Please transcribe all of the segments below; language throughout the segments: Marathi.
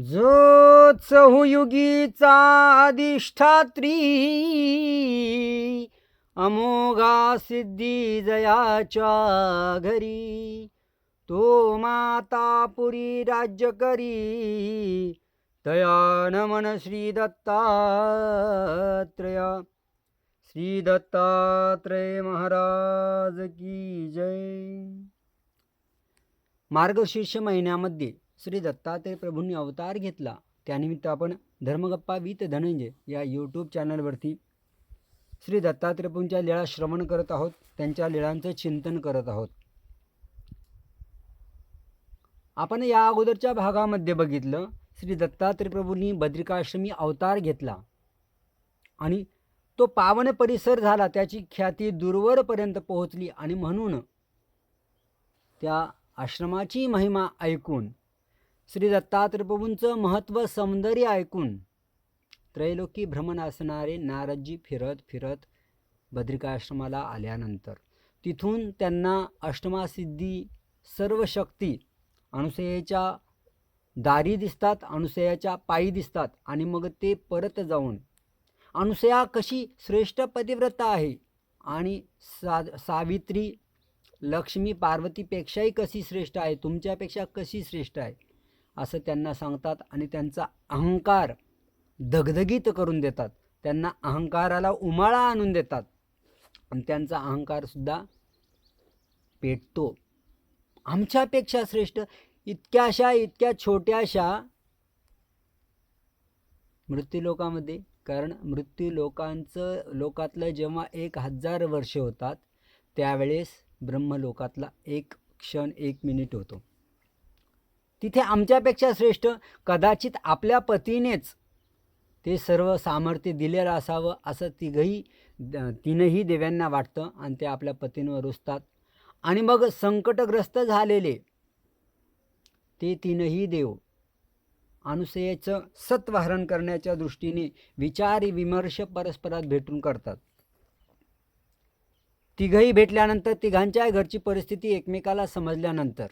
जो चहुयुगीचा अधिष्ठात्री अमोघा सिद्धी जयाच्या घरी तो मातापुरी राज्य करी तया नमन श्री दत्तात्रया. श्री दत्तात्रय महाराज की जय. मार्गशीर्ष महिन्यामध्ये श्री दत्तात्रय प्रभूंनी अवतार घेतला. त्यानिमित्त आपण धर्मगप्पा विथ धनंजय या यूट्यूब चॅनलवरती श्री दत्तात्रय लीळा श्रवण करत आहोत. त्यांच्या लीळांचं चिंतन करत आहोत. आपण या अगोदरच्या भागामध्ये बघितलं श्री दत्तात्रय प्रभूंनी बद्रिकाश्रमी अवतार घेतला आणि तो पावन परिसर झाला. त्याची ख्याती दूरवरपर्यंत पोहोचली आणि म्हणून त्या आश्रमाची महिमा ऐकून श्री दत्तात्रयप्रभूंचं महत्त्व सौंदर्य ऐकून त्रैलोकी भ्रमण असणारे नारदजी फिरत फिरत बद्रिकाश्रमाला आल्यानंतर तिथून त्यांना अष्टमासिद्धी सर्व शक्ती अनुसयेच्या दारी दिसतात अनुसयाच्या पायी दिसतात आणि मग ते परत जाऊन अनुसया कशी श्रेष्ठ पतिव्रता आहे आणि सा सावित्री लक्ष्मी पार्वतीपेक्षाही कशी श्रेष्ठ आहे? तुमच्यापेक्षा कशी श्रेष्ठ आहे? असं त्यांना सांगतात आणि त्यांचा अहंकार दगदगीत करून देतात. त्यांना अहंकाराला उमाळा आणून देतात. आणि त्यांचा अहंकारसुद्धा पेटतो. आमच्यापेक्षा श्रेष्ठ इतक्याशा इतक्या छोट्याशा मृत्यूलोकामध्ये. कारण मृत्यूलोकांचं लोकातलं जेव्हा एक हजार वर्ष होतात त्यावेळेस ब्रह्मलोकातला एक क्षण एक मिनिट होतो. तिथे आमच्यापेक्षा श्रेष्ठ कदाचित आपल्या पतीनेच ते सर्व सामर्थ्य दिलेलं असावं असं तिघही द- तीनही देव्यांना वाटतं आणि ते आपल्या पतींवर रुजतात आणि मग संकटग्रस्त झालेले ते तीनही देव अनुसयेचं सत्वहरण करण्याच्या दृष्टीने विचार विमर्श परस्परात भेटून करतात. तिघही भेटल्यानंतर तिघांच्या घरची परिस्थिती एकमेकाला समजल्यानंतर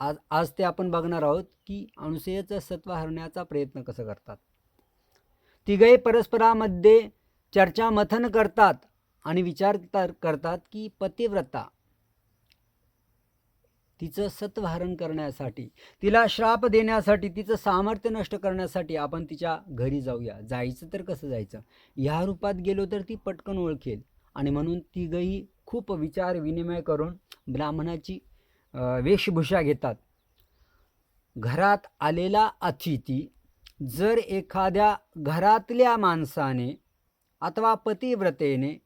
आज आज ते आपण बघणार आहोत की अनुसयेचं सत्व हरण्याचा प्रयत्न कसं करतात. तिघे परस्परामध्ये चर्चा मथन करतात आणि विचार तर करतात की पतिव्रता तिचं सत्वहरण करण्यासाठी तिला श्राप देण्यासाठी तिचं सामर्थ्य नष्ट करण्यासाठी आपण तिच्या घरी जाऊया. जायचं तर कसं जायचं? ह्या रूपात गेलो तर ती पटकन ओळखेल. आणि म्हणून तिघही खूप विचार विनिमय करून ब्राह्मणाची वेशभूषा घेतात. घरात आलेला अतिथी जर एखाद्या घरातल्या माणसाने अथवा पतिव्रतेने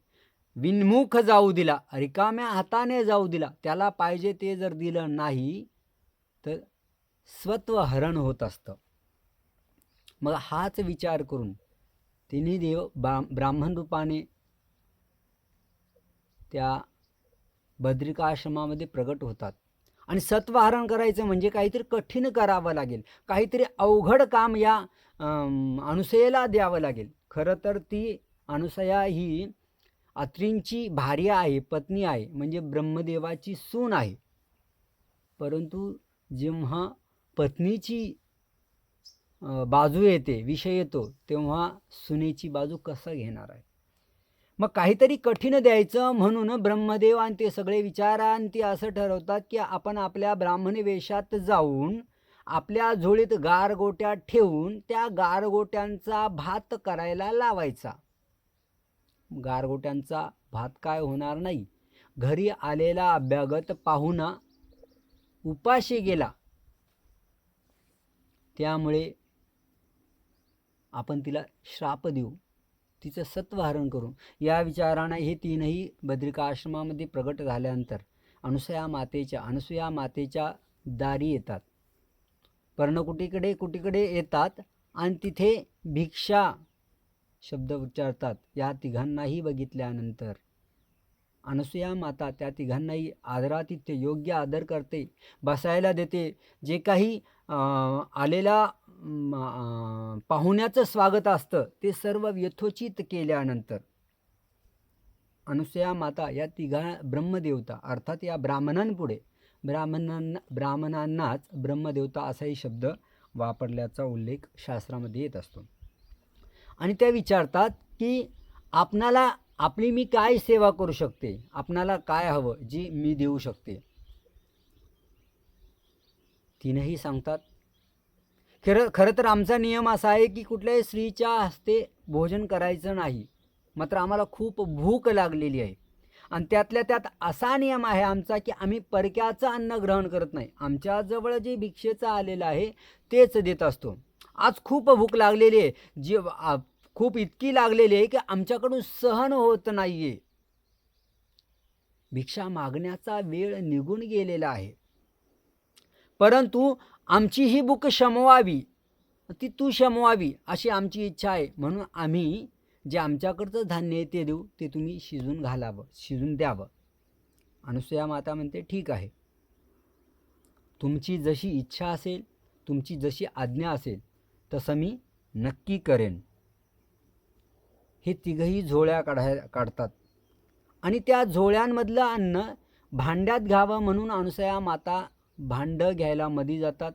विनमुख जाऊ दिला रिकाम्या हाताने जाऊ दिला त्याला पाहिजे ते जर दिलं नाही तर स्वत्वहरण होत असतं. मग हाच विचार करून तिन्ही देव बा ब्राह्मण रूपाने त्या बद्रिकाश्रमामध्ये प्रगट होतात. आणि सत्वहरण करायचं म्हणजे काहीतरी कठीण करावं लागेल. काहीतरी अवघड काम या अनुसयेला द्यावं लागेल. खरं तर ती अनुसया ही अत्रींची भार्य आहे पत्नी आहे म्हणजे ब्रह्मदेवाची सून आहे. परंतु जेव्हा पत्नीची बाजू येते विषय येतो तेव्हा सुनेची बाजू कसं घेणार आहे? मग काहीतरी कठीण द्यायचं म्हणून ब्रह्मदेव आणि ते सगळे विचारांती असं ठरवतात की आपण आपल्या ब्राह्मण वेशात जाऊन आपल्या झोळीत गारगोट्या ठेवून त्या गारगोट्यांचा भात करायला लावायचा. गारगोट्यांचा भात काय होणार नाही. घरी आलेला अभ्यागत पाहुणा उपाशी गेला. त्यामुळे आपण तिला श्राप देऊ. तिचं सत्वहरण करून. या विचारानं हे तीनही बद्रिका आश्रमामध्ये प्रगट झाल्यानंतर अनुसया मातेच्या अनुसया मातेच्या दारी येतात. पर्णकुटीकडे कुटीकडे येतात आणि तिथे भिक्षा शब्द उच्चारतात. या तिघांनाही बघितल्यानंतर अनुसया माता त्या तिघांनाही आदरातिथ्य योग्य आदर करते बसायला देते. जे काही आलेला पाहुण्याचं स्वागत असतं ते सर्व यथोचित केल्यानंतर. अनुसया माता या तिघा ब्रह्मदेवता अर्थात या ब्राह्मणांपुढे. ब्राह्मणांना ब्राह्मणांनाच ब्रह्मदेवता असाही शब्द वापरल्याचा उल्लेख शास्त्रामध्ये येत असतो. आणि त्या विचारतात की आपणाला आपली मी काय सेवा करू शकते? आपणाला काय हवं जी मी देऊ शकते? तीनही सांगतात खरं खरं तर आमचा नियम असा आहे की कुठल्याही स्त्रीच्या हस्ते भोजन करायचं नाही. मात्र आम्हाला खूप भूक लागलेली आहे. आणि त्यातल्या त्यात असा नियम आहे आमचा की आम्ही परक्याचं अन्न ग्रहण करत नाही. आमच्याजवळ जे भिक्षेचं आलेलं आहे तेच देत असतो. आज खूप भूक लागलेली आहे. जी खूप इतकी लागलेली आहे की आमच्याकडून सहन होत नाही आहे भिक्षा मागण्याचा वेळ निघून गेलेला आहे. परंतु आमची ही बुक शमवावी ती तू शमवावी अशी आमची इच्छा आहे. म्हणून आम्ही जे आमच्याकडचं धान्य आहे ते देऊ ते तुम्ही शिजून घालावं शिजून द्यावं. अनुसया माता म्हणते ठीक आहे. तुमची जशी इच्छा असेल तुमची जशी आज्ञा असेल तसं मी नक्की करेन. हे तिघही झोळ्या काढाय काढतात. आणि त्या झोळ्यांमधलं अन्न भांड्यात घ्यावं म्हणून अनुसया माता भांडं घ्यायला मध्ये जातात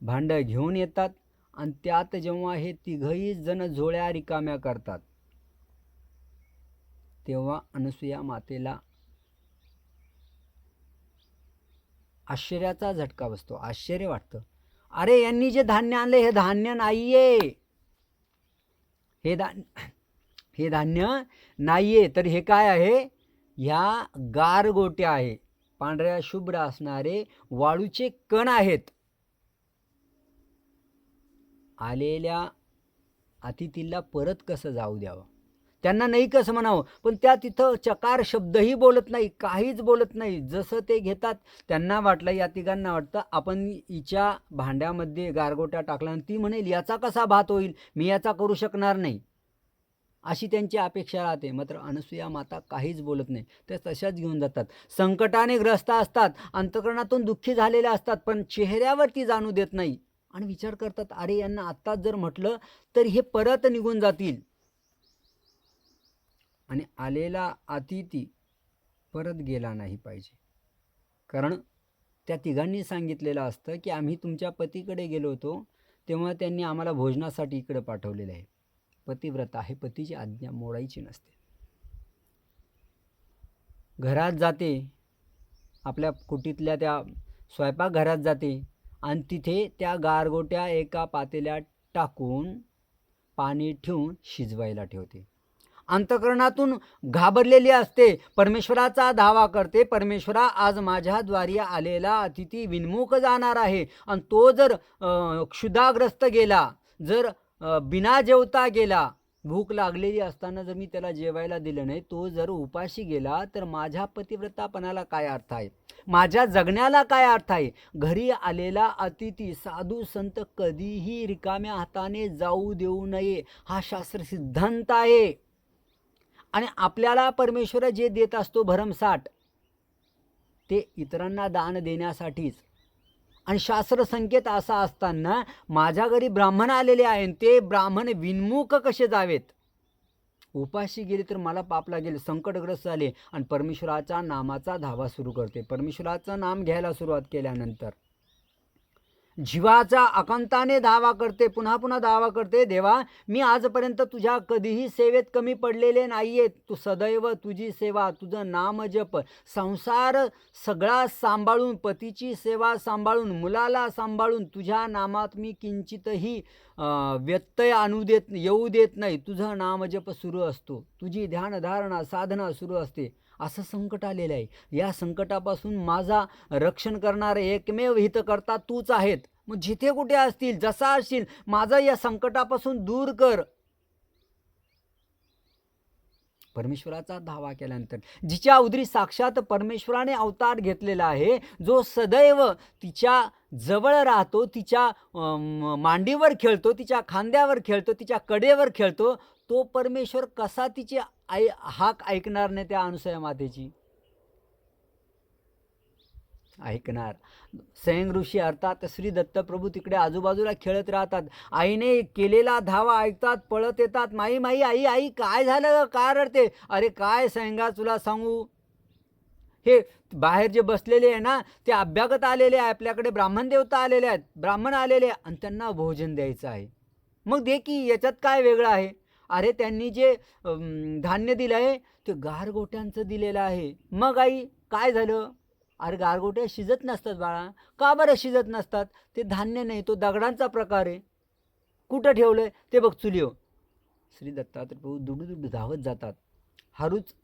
भांडं घेऊन येतात आणि त्यात जेव्हा हे तिघही जण झोळ्या रिकाम्या करतात तेव्हा अनुसुया मातेला आश्चर्याचा झटका बसतो. आश्चर्य वाटतं. अरे यांनी जे धान्य आणले हे धान्य नाहीये. हे धा हे धान्य नाहीये. तर हे काय आहे? ह्या गारगोट्या आहे पांढऱ्या शुभ्र असणारे वाळूचे कण आहेत. आलेल्या अतिथीला परत कसं जाऊ द्यावं? त्यांना नाही कसं म्हणावं? पण त्या तिथं चकार शब्दही बोलत नाही काहीच बोलत नाही. जसं ते घेतात त्यांना वाटलं या तिघांना वाटतं आपण हिच्या भांड्यामध्ये गारगोट्या टाकला आणि ती म्हणेल याचा कसा भात होईल? मी याचा करू शकणार नाही. अशी त्यांची अपेक्षा राहते. मात्र अनसुया माता काहीच बोलत नाही. त्या तशाच घेऊन जातात. संकटाने ग्रस्त असतात. अंतकरणातून दुःखी झालेल्या असतात पण चेहऱ्यावरती जाणू देत नाही. आणि विचार करतात अरे यांना आत्ताच जर म्हटलं तर हे परत निघून जातील. आणि आलेला अतिथी परत गेला नाही पाहिजे. कारण त्या तिघांनी सांगितलेलं असतं की आम्ही तुमच्या पतीकडे गेलो होतो तेव्हा त्यांनी आम्हाला भोजनासाठी इकडे पाठवलेलं आहे. पतिव्रता हे पतीची आज्ञा मोडायची नसते. घरात जाते आपल्या कुटीतल्या त्या स्वयंपाकघरात जाते आणि तिथे त्या गारगोट्या एका पातेल्यात टाकून पाणी ठेवून शिजवायला ठेवते. अंतकरणातून घाबरलेली असते. परमेश्वराचा धावा करते परमेश्वरा आज माझ्याद्वारी आलेला अतिथी विनमुख जाणार आहे आणि तो जर क्षुधाग्रस्त गेला जर बिना जेवता गेला भूक लागलेली असताना जर मी त्याला जेवायला दिलं नाही तो जर उपाशी गेला तर माझ्या पतिव्रतापणाला काय अर्थ आहे? माझ्या जगण्याला काय अर्थ आहे? घरी आलेला अतिथी साधू संत कधीही रिकाम्या हाताने जाऊ देऊ नये हा शास्त्र सिद्धांत आहे. आणि आपल्याला परमेश्वर जे देत असतो भरमसाठ ते इतरांना दान देण्यासाठीच. आणि शास्त्र संकेत असा असताना माझ्या घरी ब्राह्मण आलेले आहे आणि ते ब्राह्मण विनमुख कसे जावेत? उपाशी गेले तर मला पाप लागेल संकटग्रस्त झाले आणि परमेश्वराच्या नामाचा धावा सुरू करते. परमेश्वराचं नाम घ्यायला सुरुवात केल्यानंतर. जीवाचा आकांताने दावा करते पुन्हा पुन्हा दावा करते देवा मी आजपर्यंत तुझ्या कधीही सेवेत कमी पडलेले नाही आहेत तू सदैव तुझी सेवा तुझं नामजप संसार सगळा सांभाळून पतीची सेवा सांभाळून मुलाला सांभाळून तुझ्या नामात मी किंचितही व्यत्यय आणू देत येऊ देत नाही. तुझं नामजप सुरू असतो. तुझी ध्यानधारणा साधना सुरू असते. असं संकट आलेलं आहे. या संकटापासून माझा रक्षण करणारे एकमेव हितकर्ता तूच आहेत. मग जिथे कुठे असतील जसा असशील माझं या संकटापासून दूर कर. परमेश्वराचा धावा केल्यानंतर जिच्या उदरी साक्षात परमेश्वराने अवतार घेतलेला आहे जो सदैव तिच्या जवळ राहतो तिच्या मांडीवर खेळतो तिच्या खांद्यावर खेळतो तिच्या कडेवर खेळतो तो परमेश्वर कसा तिची आई हाक ऐकणार नाही त्या अनुसया मातेची? ऐकणार. सैंग ऋषी अर्थात श्री दत्तप्रभू तिकडे आजूबाजूला खेळत राहतात. आईने केलेला धावा ऐकतात पळत येतात. माई माई आई आई काय झालं काय का रडते? अरे काय सयंगा तुला सांगू? हे बाहेर जे बसलेले आहे ना ते अभ्यागत आलेले आहे आपल्याकडे ब्राह्मण देवता आलेले आहेत. ब्राह्मण आलेले आणि त्यांना भोजन द्यायचं आहे. मग दे की याच्यात काय वेगळं आहे? अरे त्यांनी जे धान्य दिलं आहे ते गारगोट्यांचं दिलेलं आहे. मग आई काय झालं? अरे गारगोट्या शिजत नसतात बाळा. का बरं शिजत नसतात? ते धान्य नाही तो दगडांचा प्रकार आहे. कुठं ठेवलं आहे ते बघ चुलीव श्री दत्तात्रय प्रभू दुडू दुडू धावत जातात. हळूच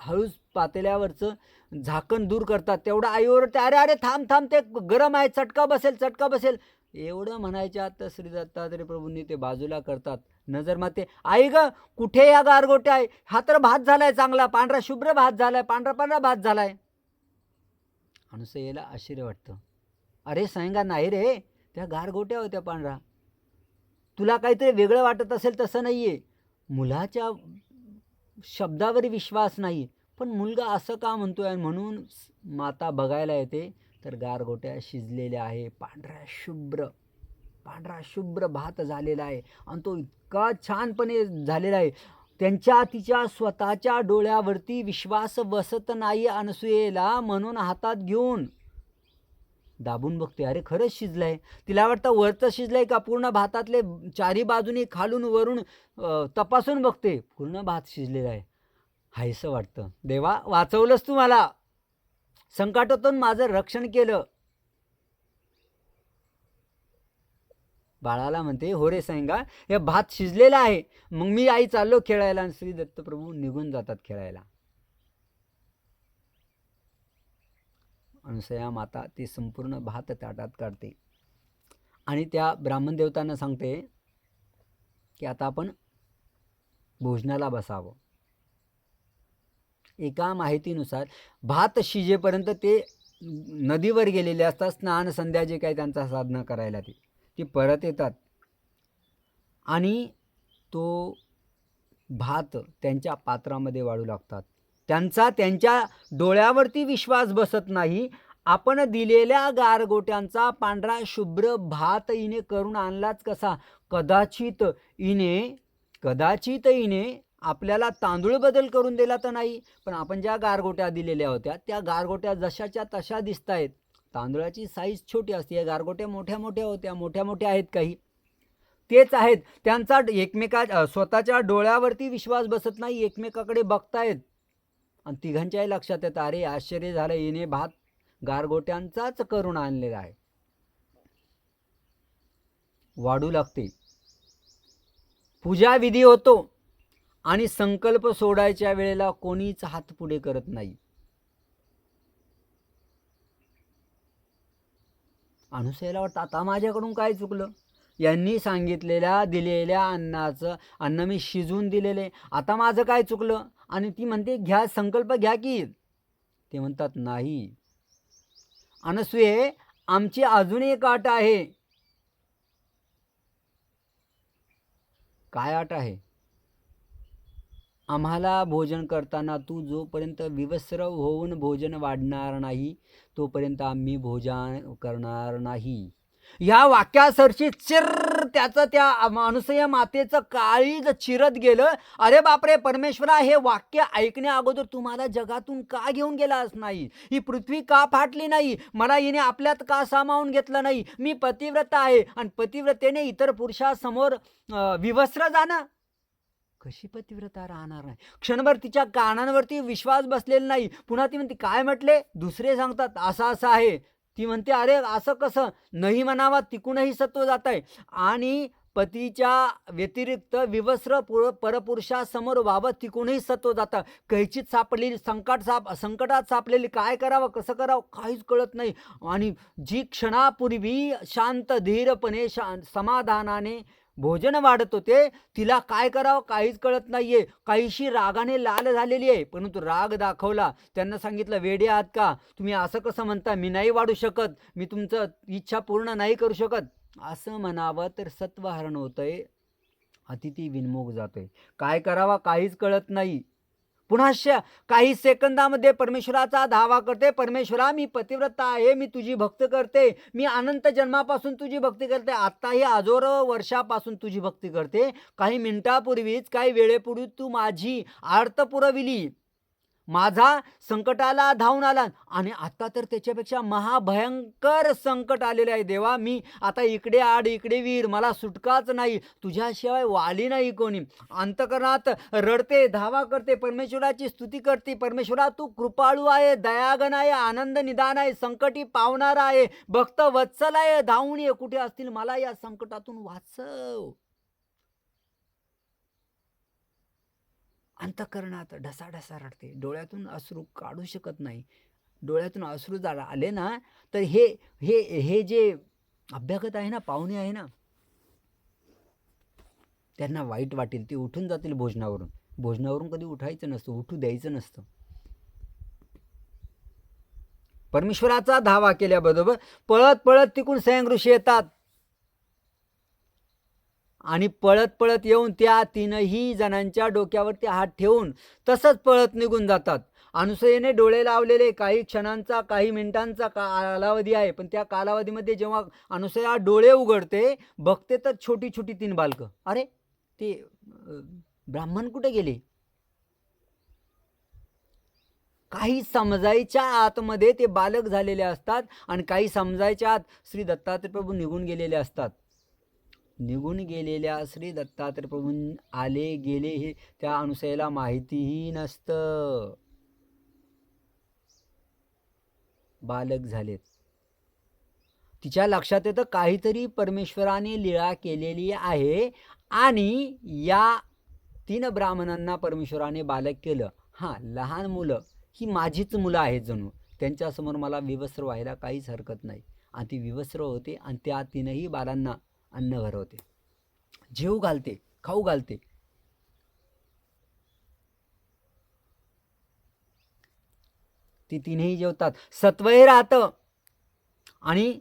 हळूच पातेल्यावरचं झाकण दूर करतात. तेवढं आईवर ते अरे अरे थांब थांब ते गरम आहे. चटका बसेल चटका बसेल. एवढं म्हणायच्या आता श्री दत्तात्रय प्रभूंनी ते बाजूला करतात. नजर माते आई ग कुठे या गारगोट्या आहे हा तर भात झालाय चांगला. पांढरा शुभ्र भात झालाय पांढरा पांढरा भात झालाय. अनुसयेला आश्चर्य वाटतं. अरे सांगा नाही रे. त्या गारगोट्या होत्या पांढरा. तुला काहीतरी वेगळं वाटत असेल तसं नाही आहे मुलाच्या शब्दावर विश्वास नाही पण मुलगा असं का म्हणतोय? म्हणून माता बघायला येते. तर गारगोट्या शिजलेल्या आहे. पांढऱ्या शुभ्र पांढरा शुभ्र भात झालेला आहे. आणि तो इतका छानपणे झालेला आहे. त्यांच्या तिच्या स्वतःच्या डोळ्यावरती विश्वास बसत नाही अनसुयेला म्हणून हातात घेऊन. दाबून बघते अरे खरंच शिजलंय. तिला वाटतं वरचं शिजलंय का? पूर्ण भातातले चारी बाजूनी खालून वरून तपासून बघते. पूर्ण भात शिजलेला आहे. हायसं वाटतं. देवा वाचवलंस तू मला. संकटातून माझं रक्षण केलं. बाळाला म्हणते हो रे सांगा हे भात शिजलेला आहे. मग मी आई चाललो खेळायला आणि श्री दत्तप्रभू निघून जातात खेळायला. अनुसया माता ते संपूर्ण भात ताटात काढते. आणि त्या ब्राह्मण देवतांना सांगते की आता आपण भोजनाला बसावं. एका माहितीनुसार भात शिजेपर्यंत ते नदीवर गेलेले असतात स्नान संध्या जे काही त्यांचा साधना करायला ते ती परत येतात. आणि तो भात त्यांच्या पात्रामध्ये वाढू लागतात. त्यांचा त्यांच्या डोळ्यावरती विश्वास बसत नाही. आपण दिलेल्या गारगोट्यांचा पांढरा शुभ्र भात इने करून आणलाच कसा? कदाचित इने कदाचित इने आपल्याला तांदूळ बदल करून दिला तर नाही पण आपण ज्या गारगोट्या दिलेल्या होत्या त्या गारगोट्या जशाच्या तशा दिसत आहेत तांदूळाची साईज छोटी असते. या गारगोट्या मोठ्या मोठ्या होत्या मोठ्या मोठ्या आहेत काही. तेच आहेत. त्यांचा एकमेका स्वतःच्या डोळ्यावरती विश्वास बसत नाही एकमेकाकडे बघतायत. आणि तिघांच्याही लक्षात येतं अरे आश्चर्य झालं येणे भात गारगोट्यांचाच करून आणलेला आहे. वाढू लागते. पूजा विधी होतो. आणि संकल्प सोडायच्या वेळेला कोणीच हात पुढे करत नाही. अनुसयाला वाटतं आता माझ्याकडून काय चुकलं? यांनी सांगितलेल्या दिलेल्या अन्नाचं अन्न मी शिजवून दिलेले आता माझं काय चुकलं? आणि ती म्हणते घ्या संकल्प घ्या की. ते म्हणतात नाही. अनसुये आमची अजून एक आट आहे. काय आट आहे? आम्हाला भोजन करताना तू जोपर्यंत विवस्त्र होऊन भोजन वाढणार नाही तोपर्यंत आम्ही भोजन करणार नाही. ह्या वाक्यासरशी चिर त्याचं त्या अनुसया मातेचं काळीज चिरत गेलं. अरे बापरे परमेश्वरा हे वाक्य ऐकण्या अगोदर तुम्हाला जगातून का घेऊन गेलाच नाही? ही पृथ्वी का फाटली नाही? मला हिने आपल्यात का सामावून घेतलं नाही? मी पतिव्रता आहे आणि पतिव्रतेने इतर पुरुषासमोर विवस्त्र जाणं? कशी पतिव्रता राहणार नाही क्षणभर तिच्या कानांवरती विश्वास बसलेला नाही. पुन्हा ती म्हणते काय म्हटले? दुसरे सांगतात असं असं आहे. ती म्हणते अरे असं कसं? नाही म्हणावा तिकूनही सत्व जात आहे आणि पतीच्या व्यतिरिक्त विवस्त्र पुर परपुरुषासमोर व्हावं तिकूनही सत्व जातं. कैचीत सापडलेली संकट साप संकटात सापलेली काय करावं कसं करावं काहीच कळत नाही. आणि जी क्षणापूर्वी शांत धीरपणे शा समाधानाने भोजन वाढत होते. तिला काय करावं काहीच कळत नाहीये. काहीशी रागाने लाल झालेली आहे. परंतु राग दाखवला. त्यांना सांगितलं वेडे आहात का? तुम्ही असं कसं म्हणता? मी नाही वाढू शकत. मी तुमचं इच्छा पूर्ण नाही करू शकत. असं म्हणावं तर सत्वहरण होतंय. अतिथी विनमोग जातोय. काय करावा? काहीच कळत नाही. पुन्हा श काही सेकंदामध्ये परमेश्वराचा धावा करते. परमेश्वरा मी पतिव्रता आहे मी तुझी भक्त करते. मी अनंत जन्मापासून तुझी भक्ती करते. आत्ताही आजोर वर्षापासून तुझी भक्ती करते. काही मिनिटापूर्वीच काही वेळेपूर्वी तू माझी आर्त पुरविली माझा संकटाला धावून आला. आणि आता तर त्याच्यापेक्षा महाभयंकर संकट आलेलं आहे. देवा मी आता इकडे आड इकडे वीर. मला सुटकाच नाही. तुझ्याशिवाय वाली नाही कोणी. अंतकरणात रडते धावा करते परमेश्वराची स्तुती करते. परमेश्वरा तू कृपाळू आहे दयागन आहे आनंद निदान आहे संकटी पावणारा आहे. भक्त वत्सल आहे धावून ये. कुठे असतील मला या संकटातून वाचव. अंतकरणात ढसाढसा रडते. डोळ्यातून अश्रू काढू शकत नाही. डोळ्यातून अश्रू झाला आले ना तर हे हे हे जे अभ्यागत आहे ना पाहुणे आहे ना त्यांना वाईट वाटेल. ते उठून जातील भोजनावरून. भोजनावरून कधी उठायचं नसतं उठू द्यायचं नसतं. परमेश्वराचा धावा केल्याबरोबर पळत पळत तिकून सयंग ऋषी येतात. आणि पळत पळत येऊन त्या तीनही जणांच्या डोक्यावरती हात ठेवून तसंच पळत निघून जातात. अनुसयेने डोळे लावलेले काही क्षणांचा काही मिनिटांचा कालावधी आहे पण त्या कालावधीमध्ये जेव्हा अनुसया डोळे उघडते बघते तर छोटी छोटी तीन बालकं. अरे ते ब्राह्मण कुठे गेले? काही समजायच्या आतमध्ये ते बालक झालेले असतात आणि काही समजायच्या आत श्री दत्तात्रय प्रभू निघून गेलेले असतात. निघून गेलेल्या श्री दत्तात्रयप्रभू आले गेले हे त्या अनुसयाला माहितीही नसतं. बालक झालेत. तिच्या लक्षात येतं काहीतरी परमेश्वराने लीळा केलेली आहे आणि या तीन ब्राह्मणांना परमेश्वराने बालक केलं. हां लहान मुलं. ही माझीच मुलं आहेत जणू. त्यांच्यासमोर मला विवस्त्र व्हायला काहीच हरकत नाही. आणि ती विवस्त्र होते आणि त्या तीनही बालांना अन्न भरवते जेव घालते खाऊ घालते. ती तीनही जेवतात. सत्वही राहतं. आणि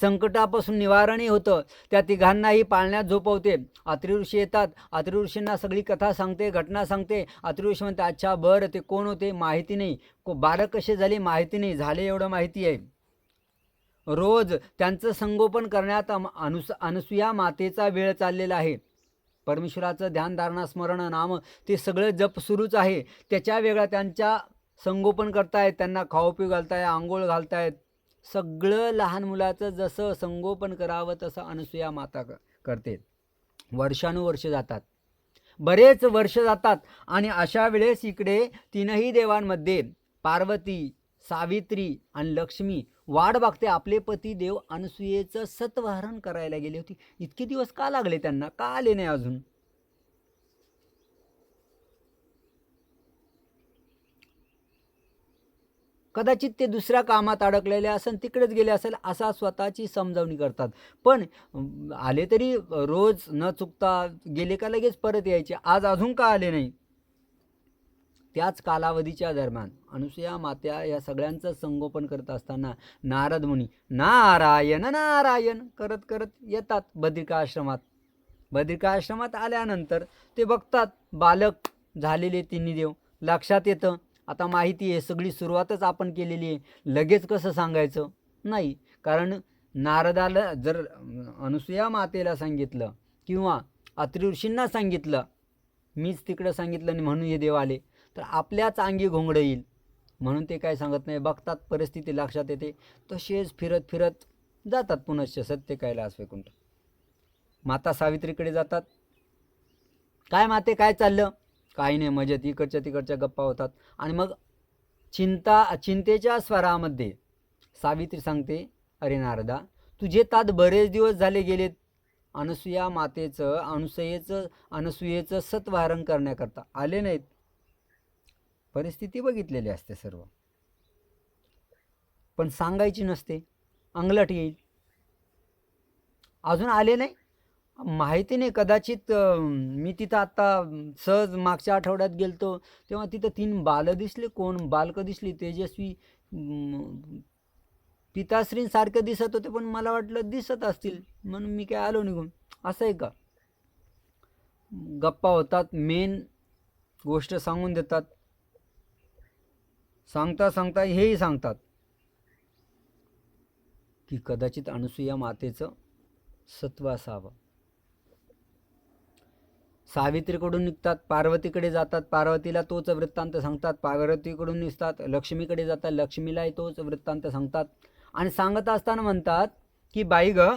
संकटापासून निवारणही होतं. त्या तिघांनाही पाळण्यात झोपवते. अत्रि ऋषी येतात. अत्रि ऋषींना सगळी कथा सांगते घटना सांगते. अत्रि ऋषी म्हणते अच्छा बरं ते कोण होते? माहिती नाही. को बालक कसे झाले? माहिती नाही. झाले एवढं माहिती आहे. रोज त्यांचं संगोपन करण्यात अनुस अनुसूया मातेचा वेळ चाललेला आहे. परमेश्वराचं ध्यानधारणा स्मरण नाम ते सगळं जप सुरूच आहे. त्याच्या वेगळा त्यांच्या संगोपन करतायत त्यांना खाऊ पिऊ घालताय आंघोळ घालतायत. सगळं लहान मुलाचं जसं संगोपन करावं तसं अनुसूया माता क- करते. वर्षानुवर्ष जातात. बरेच वर्ष जातात आणि अशा वेळेस इकडे तीनही देवांमध्ये पार्वती सावित्री आणि लक्ष्मी वाट बघते आपले पती देव अनसुयेचं सत्वहरण करायला गेले होते. इतके दिवस का लागले त्यांना? का आले नाही अजून? कदाचित ते दुसऱ्या कामात अडकलेले असेल तिकडेच गेले असेल असा स्वतःची समजावणी करतात. पण आले तरी रोज न चुकता गेले का लगेच परत यायचे? आज अजून का आले नाही? त्याच कालावधीच्या दरम्यान अनुसूया मात्या या सगळ्यांचं संगोपन करत असताना नारद मुनी नारायण नारायण करत करत येतात बद्रिकाश्रमात बद्रिकाश्रमात बद्रिका आश्रमात आल्यानंतर ते बघतात बालक झालेले तिन्ही देव. लक्षात येतं आता माहिती आहे सगळी सुरुवातच आपण केलेली आहे. लगेच कसं सांगायचं? नाही कारण नारदाला जर अनुसूया मातेला सांगितलं किंवा अत्रिऋषींना सांगितलं मीच तिकडं सांगितलं आणि म्हणून हे देव आले. तर आपल्याच अंगी घोंगडं येईल. म्हणून ते काय सांगत नाही बघतात परिस्थिती लक्षात येते. तसेच फिरत फिरत जातात पुनश्च सत्य कैलास वैकुंठ माता सावित्रीकडे जातात. काय माते काय चाललं? काही नाही मजेत. इकडच्या तिकडच्या गप्पा होतात. आणि मग चिंता चिंतेच्या स्वरामध्ये सावित्री सांगते अरे नारदा तुझे तात बरेच दिवस झाले गेलेत. अनुसूया मातेचं अनुसयेचं अनुसूयेचं सत्वारण करण्याकरता आले नाहीत. परिस्थिती बघितलेली असते सर्व. पण सांगायची नसते. अंगलट येईल. अजून आले नाही. माहिती नाही कदाचित मी तिथं आत्ता सहज मागच्या आठवड्यात गेलतो. तेव्हा तिथं तीन बालं दिसले. कोण बालकं दिसली? तेजस्वी पिताश्रींसारखं दिसत होते पण मला वाटलं दिसत असतील. म्हणून मी काय आलो निघून. असं आहे का? गप्पा होतात. मेन गोष्ट सांगून देतात. सांगता सांगता हेही सांगतात की कदाचित अनुसूया मातेचं सत्व असावं. सावित्रीकडून निघतात पार्वतीकडे जातात पार्वतीला तोच वृत्तांत सांगतात पार्वतीकडून निघतात लक्ष्मीकडे जातात लक्ष्मीलाही तोच वृत्तांत सांगतात. आणि सांगत असताना म्हणतात की बाई ग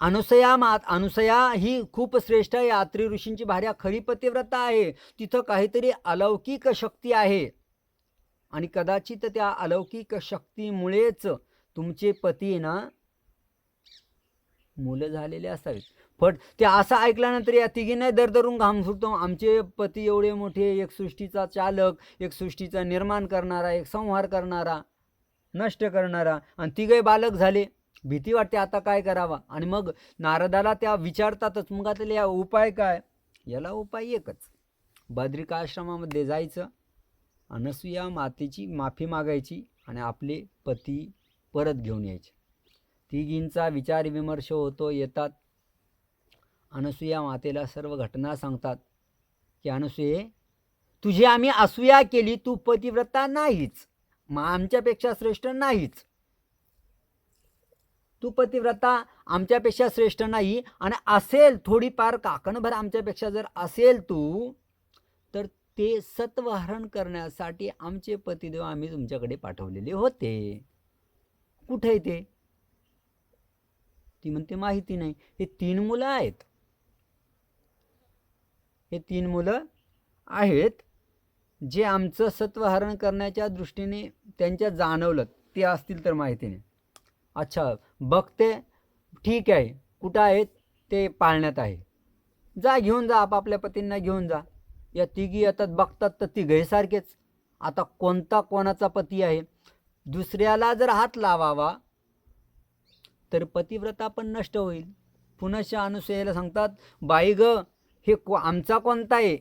अनुसया मात अनुसया ही खूप श्रेष्ठ आहे यात्री ऋषींची भार्या खरी पतिव्रता आहे तिथं काहीतरी अलौकिक शक्ती आहे. आणि कदाचित त्या अलौकिक शक्तीमुळेच तुमचे पती ना मुलं झालेले असावीत. पण ते असं ऐकल्यानंतर या तिघींनाही दरदरून घाम सुटतो. आमचे पती एवढे मोठे एक सृष्टीचा चालक एक सृष्टीचा निर्माण करणारा एक संहार करणारा नष्ट करणारा आणि तिघे बालक झाले. भीती वाटते आता काय करावा? आणि मग नारदाला त्या विचारतातच मग आता या उपाय काय? याला उपाय एकच. बद्रिकाश्रमामध्ये जायचं. अनसुया मातेची माफी मागायची आणि आपले पती परत घेऊन यायचे. तिघींचा विचार विमर्श होतो येतात. अनसुया मातेला सर्व घटना सांगतात की अनसुये तुझी आम्ही असूया केली तू पतिव्रता नाहीच. मग आमच्यापेक्षा श्रेष्ठ नाहीच. तू पतिव्रता आमच्यापेक्षा श्रेष्ठ नाही आणि असेल थोडीफार काकणभर आमच्यापेक्षा जर असेल तू ते सत्वहरण करण्यासाठी आमचे पतिदेव आम्ही तुमच्याकडे पाठवलेले होते. कुठे आहे ते? ती म्हणते माहिती नाही. हे तीन मुलं आहेत. हे तीन मुलं आहेत जे आमचं सत्वहरण करण्याच्या दृष्टीने त्यांच्या जाणवलं. ते असतील तर माहिती नाही अच्छा बघते. ठीक आहे. कुठं आहेत? ते पाळण्यात आहे. जा घेऊन जा आपापल्या पतींना घेऊन जा. या तिघी येतात बघतात तर तिघेसारखेच आता कोणता कोणाचा पती आहे? दुसऱ्याला जर हात लावावा तर पतिव्रता पण नष्ट होईल. पुनश्च अनुसयाला सांगतात बाई ग हे को आमचा कोणता आहे?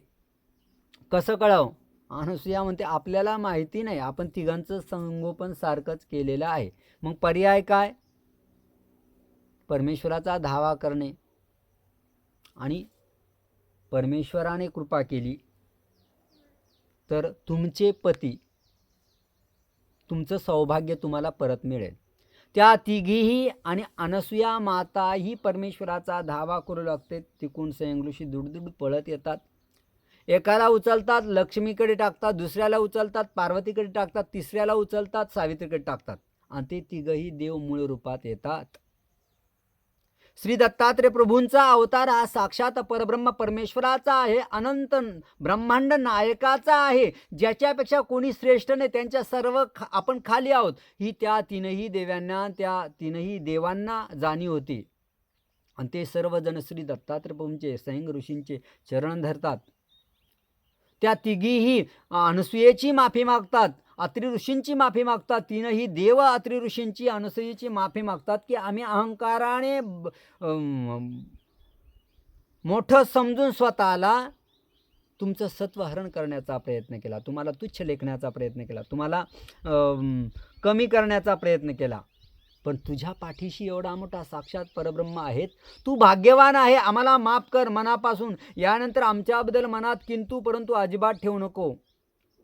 कसं कळावं? अनुसया म्हणते आपल्याला माहिती नाही आपण तिघांचं संगोपन सारखंच केलेलं आहे. मग पर्याय काय? परमेश्वराचा धावा करणे. आणि परमेश्वराने कृपा केली. तर तुमचे पती तुमचं सौभाग्य तुम्हाला परत मिळेल. त्या तिघीही आणि अनसुया माताही परमेश्वराचा धावा करू लागते. तिकून सयंगलुशी दुडदुड पळत येतात. एकाला उचलतात लक्ष्मीकडे टाकतात दुसऱ्याला उचलतात पार्वतीकडे टाकतात तिसऱ्याला उचलतात सावित्रीकडे टाकतात. आणि ते तिघही देव मूळ रूपात येतात. श्री दत्तात्रय प्रभूंचा अवतार हा साक्षात परब्रह्म परमेश्वराचा आहे अनंत ब्रह्मांड नायकाचा आहे. ज्याच्यापेक्षा कोणी श्रेष्ठ नाही त्यांच्या सर्व खा आपण खाली आहोत. ही त्या तीनही देव्यांना त्या तीनही देवांना जाणीव होती. आणि ते सर्वजण श्री दत्तात्रय प्रभूंचे सैंग ऋषींचे चरण धरतात. त्या तिघीही अनसुयेची माफी मागतात. अत्रि ऋषींची माफी मागतात. तीनही देव अत्रि ऋषींची अनसुयेची माफी मागतात की आम्ही अहंकाराने मोठं समजून स्वतःला तुमचं सत्वहरण करण्याचा प्रयत्न केला. तुम्हाला तुच्छ लेखण्याचा प्रयत्न केला. तुम्हाला कमी करण्याचा प्रयत्न केला. पण तुझ्या पाठीशी एवढा मोठा साक्षात परब्रह्म आहेत. तू भाग्यवान आहे. आम्हाला माफ कर मनापासून. यानंतर आमच्याबद्दल मनात किंतू परंतु अजिबात ठेवू नको.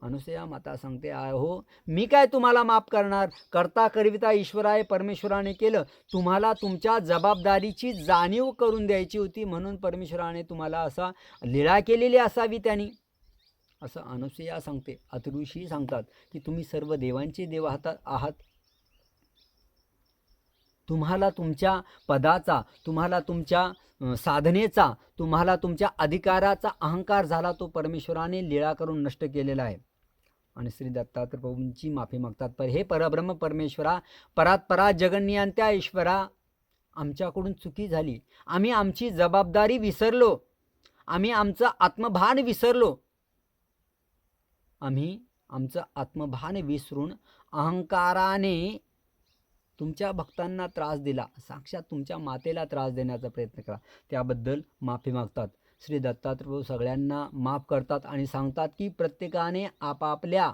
अनुसया माता सांगते आय हो मी काय तुम्हाला माफ करणार? करता करविता ईश्वर आहे परमेश्वराने केलं. तुम्हाला तुमच्या जबाबदारीची जाणीव करून द्यायची होती म्हणून परमेश्वराने तुम्हाला असा लीळा केलेली असावी त्यांनी. असं अनुसया सांगते. अतऋषी सांगतात की तुम्ही सर्व देवांचे देव आहात आहात. तुम्हाला तुमच्या पदाचा तुम्हाला तुमच्या साधनेचा तुम्हाला तुमच्या अधिकाराचा अहंकार झाला तो परमेश्वराने लीळा करून नष्ट केलेला आहे. आणि श्री दत्तात्र प्रभूंची माफी मागतात. पर हे परब्रह्म परमेश्वरा परात्परा जगन्नियंत्या ईश्वरा आमच्याकडून चुकी झाली. आम्ही आमची जबाबदारी विसरलो. आम्ही आमचं आत्मभान विसरलो. आम्ही आमचं आत्मभान विसरून अहंकाराने तुमच्या भक्तांना त्रास दिला. साक्षात तुमच्या मातेला त्रास देण्याचा प्रयत्न करा. त्याबद्दल माफी मागतात. श्री दत्तात्रय सगळ्यांना माफ करतात आणि सांगतात की प्रत्येकाने आपापल्या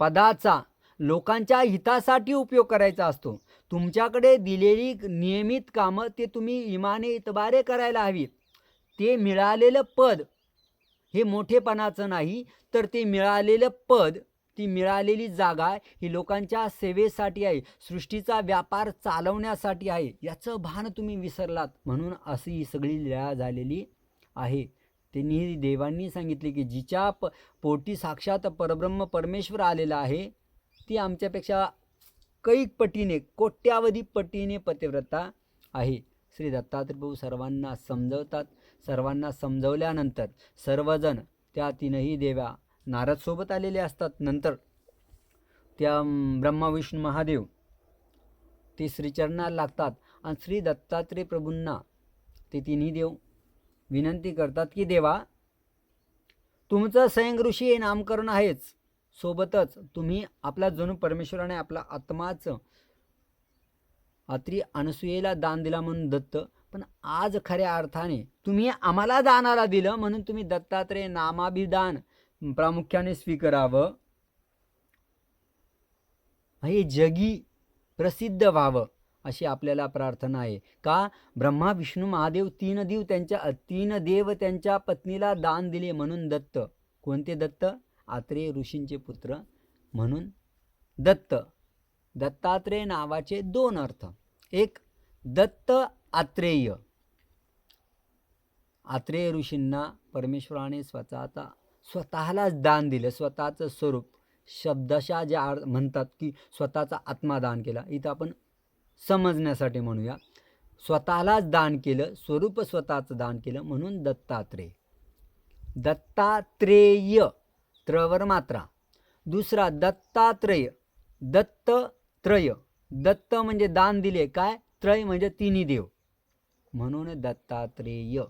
पदाचा लोकांच्या हितासाठी उपयोग करायचा असतो. तुमच्याकडे दिलेली नियमित कामं ते तुम्ही इमाने इतबारे करायला हवी ते मिळालेलं पद हे मोठेपणाचं नाही तर ते मिळालेलं पद ती मिळालेली जागा ही लोकांच्या सेवेसाठी आहे सृष्टीचा व्यापार चालवण्यासाठी आहे. याचं भान तुम्ही विसरलात म्हणून अशी ही सगळी लळा झालेली आहे. त्यांनी देवांनी सांगितले की जिच्या प पोटी साक्षात परब्रह्म परमेश्वर आलेला आहे ती आमच्यापेक्षा कैक पटीने कोट्यावधी पटीने पतिव्रता आहे. श्री दत्तात्रय सर्वांना समजवतात. सर्वांना समजवल्यानंतर सर्वजण त्या तीनही देव्या नारदसोबत आलेले असतात. नंतर त्या ब्रह्माविष्णू ब्रह्मा विष्णू महादेव ते श्रीचरणाला लागतात. आणि श्री दत्तात्रय प्रभूंना ते तिन्ही देव विनंती करतात की देवा तुमचं स्वयं ऋषी हे नामकरण आहेच. सोबतच तुम्ही आपला जणू परमेश्वराने आपला आत्माच अत्री अनसुयेला दान दिला म्हणून दत्त. पण आज खऱ्या अर्थाने तुम्ही आम्हाला दानाला दिलं म्हणून तुम्ही दत्तात्रय नामाभिदान प्रामुख्याने स्वीकारावं. हे जगी प्रसिद्ध व्हावं. अशी आपल्याला प्रार्थना आहे. का? ब्रह्मा विष्णू महादेव तीन देव त्यांच्या तीन देव त्यांच्या पत्नीला दान दिले म्हणून दत्त. कोणते दत्त? आत्रेय ऋषींचे पुत्र म्हणून दत्त. दत्तात्रेय नावाचे दोन अर्थ. एक दत्त आत्रेय. आत्रेय ऋषींना परमेश्वराने स्वतःचा स्वतःलाच दान दिलं स्वतःचं स्वरूप. शब्दशा जे म्हणतात की स्वतःचा आत्मा दान केला. इथं आपण समजण्यासाठी म्हणूया. स्वतःलाच दान केलं स्वरूप स्वतःचं दान केलं म्हणून दत्तात्रेय. दत्तात्रेय त्रवर मात्रा. दुसरा दत्तात्रय दत्तत्रय. दत्त म्हणजे दान दिले काय? त्रय म्हणजे तिन्ही देव. म्हणून दत्तात्रेय.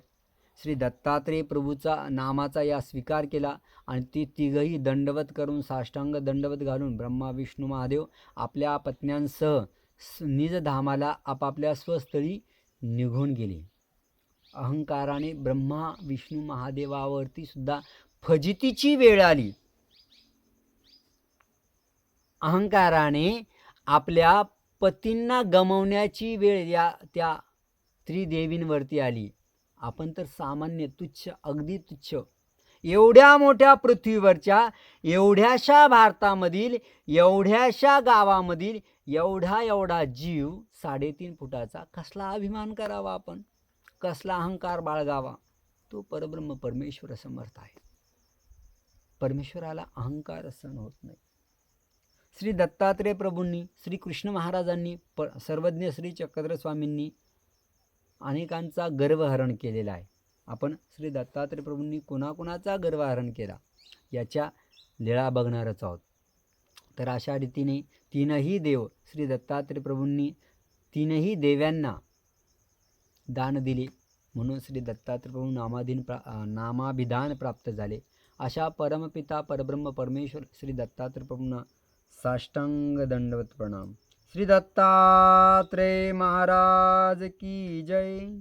श्री दत्तात्रेय प्रभूचा नामाचा या स्वीकार केला आणि ती तिघही दंडवत करून साष्टांग दंडवत घालून ब्रह्मा विष्णू महादेव आपल्या पत्न्यांसह निजधामाला आपापल्या स्वस्थळी निघून गेले. अहंकाराने ब्रह्मा विष्णू महादेवावरती सुद्धा फजितीची वेळ आली. अहंकाराने आपल्या पतींना गमवण्याची वेळ या त्या त्रिदेवींवरती आली. आपण तर सामान्य तुच्छ अगदी तुच्छ एवढ्या मोठ्या पृथ्वीवरच्या एवढ्याशा भारतामधील एवढ्याशा गावामधील एवढा एवढा जीव साडेतीन फुटाचा कसला अभिमान करावा आपण? कसला अहंकार बाळगावा? तो परब्रह्म परमेश्वर समर्थ आहे. परमेश्वराला अहंकार सहन होत नाही. श्री दत्तात्रेय प्रभूंनी श्री कृष्ण महाराजांनी प सर्वज्ञ श्री चक्रधर स्वामींनी अनेकांचा गर्वहरण केलेला आहे. आपण श्री दत्तात्रय प्रभूंनी कोणाकोणाचा गर्वहरण केला? याच्या लीळा बघणारच आहोत. तर अशा रीतीने तीनही देव श्री दत्तात्रय प्रभूंनी तीनही देव्यांना दान दिले म्हणून श्री दत्तात्रय प्रभू नामाधीन प्रा नामाभिधान प्राप्त झाले. अशा परमपिता परब्रह्म परमेश्वर श्री दत्तात्रय प्रभूंना साष्टांग दंडवत प्रणाम. श्री दत्तात्रय महाराज की जय.